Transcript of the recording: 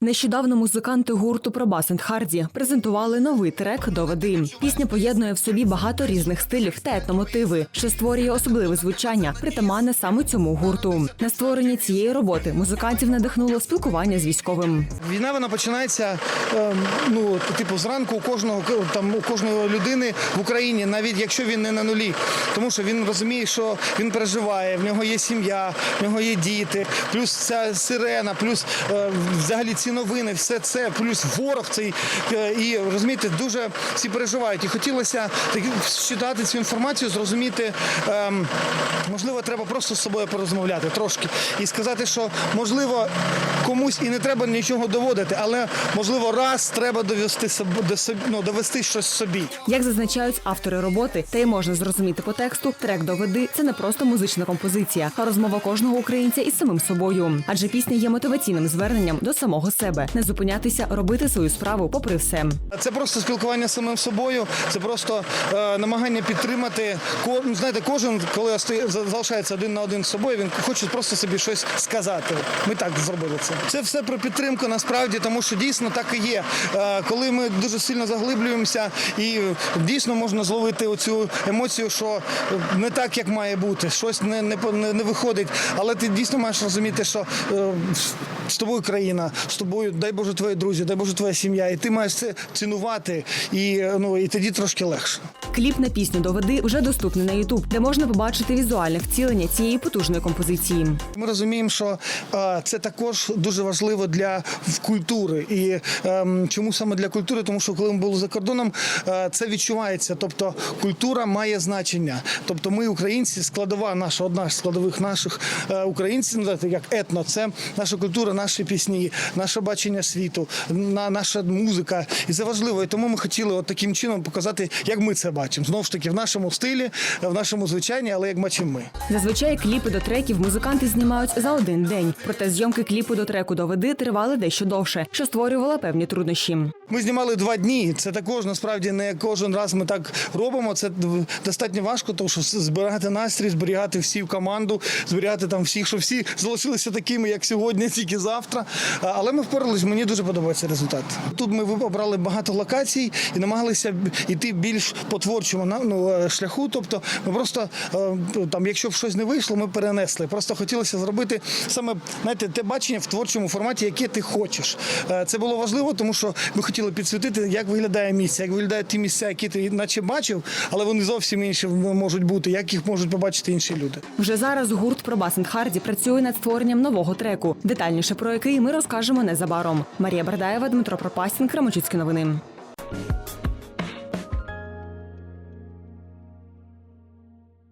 Нещодавно музиканти гурту Пробас Харді презентували новий трек Доведи. Пісня поєднує в собі багато різних стилів та етномотиви, що створює особливе звучання, притаманне саме цьому гурту. На створення цієї роботи музикантів надихнуло спілкування з військовим. Війна вона починається ем, ну типу зранку у кожного там у кожної людини в Україні, навіть якщо він не на нулі, тому що він розуміє, що він переживає, в нього є сім'я, в нього є діти, плюс ця сирена, плюс е, взагалі ці новини, все це, плюс ворог цей е, і розумієте, дуже всі переживають. І хотілося так, читати цю інформацію, зрозуміти. ем, можливо, треба просто з собою порозмовляти трошки і сказати, що можливо комусь і не треба нічого доводити, але можливо раз треба довести соб- до собі, ну, довести щось собі. Як зазначають автори роботи, та й можна зрозуміти по тексту, трек доведи це не просто музична композиція, а розмова кожного українця із самим собою. Адже пісня є мотиваційним зверненням до самого не зупинятися, робити свою справу попри все. Це просто спілкування з самим собою, це просто е, намагання підтримати. Ко, ну, знаєте, кожен, коли залишається один на один з собою, він хоче просто собі щось сказати. Ми так зробили це. Це все про підтримку насправді, тому що дійсно так і є. Е, коли ми дуже сильно заглиблюємося, і дійсно можна зловити оцю емоцію, що не так, як має бути, щось не, не, не виходить. Але ти дійсно маєш розуміти, що е, з тобою країна, з тобою, дай Боже, твої друзі, дай Боже, твоя сім'я, і ти маєш це цінувати, і ну і тоді трошки легше. Кліп на пісню доведи вже доступний на Ютуб, де можна побачити візуальне втілення цієї потужної композиції. Ми розуміємо, що це також дуже важливо для культури. І ем, чому саме для культури? Тому що коли ми були за кордоном, е, це відчувається. Тобто культура має значення. Тобто, ми, українці, складова наша, одна з складових наших е, українців, ну, як етно, це наша культура, наші пісні, наше бачення світу, на наша музика. І це важливо. І тому ми хотіли от таким чином показати, як ми це бачимо. Знову ж таки, в нашому стилі, в нашому звичайні, але як бачимо ми. Зазвичай кліпи до треків музиканти знімають за один день. Проте зйомки кліпу до треку доведи тривали дещо довше, що створювало певні труднощі. Ми знімали два дні. Це також насправді не кожен раз ми так робимо. Це достатньо важко, тому що зберігати настрій, зберігати всі в команду, зберігати там всіх, щоб всі залишилися такими, як сьогодні, тільки завтра. Але ми впоралися. Мені дуже подобається результат. Тут ми обрали багато локацій і намагалися йти більш по творчому ну, е, шляху. Тобто, ми просто е, там, якщо б щось не вийшло, ми перенесли. Просто хотілося зробити саме знаєте, те бачення в творчому форматі, яке ти хочеш. Е, Це було важливо, тому що ми хотіли підсвітити, як виглядає місце, як виглядають ті місця, які ти наче бачив, але вони зовсім інші можуть бути, як їх можуть побачити інші люди. Вже зараз гурт Пробас енд Харді працює над створенням нового треку, детальніше про який ми розкажемо незабаром. Марія Бардаєва, Дмитро Пропастін, Крамочицькі новини.